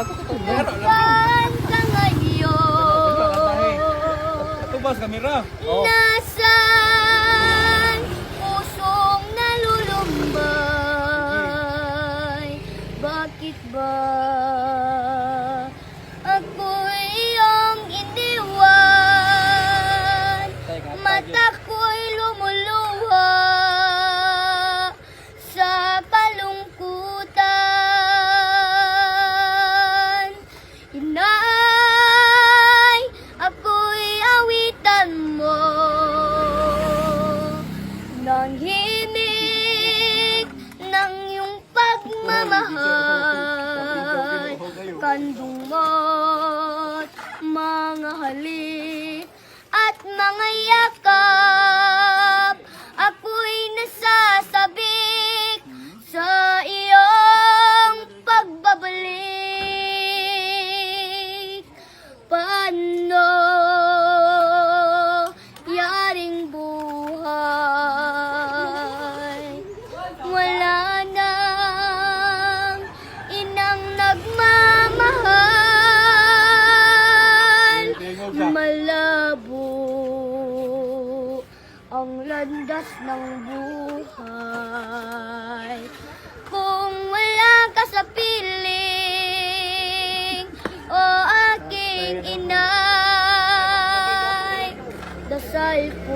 Saan ka ngayon? Tubas kamera. Nasaan pusong nalulumbay? Bakit ba Nang himig ng iyong pagmamahal. Kandong mo't mga halik at mga yakap Malabo ang landas ng buhay. Kung wala ka sa piling O aking inay Dasal ko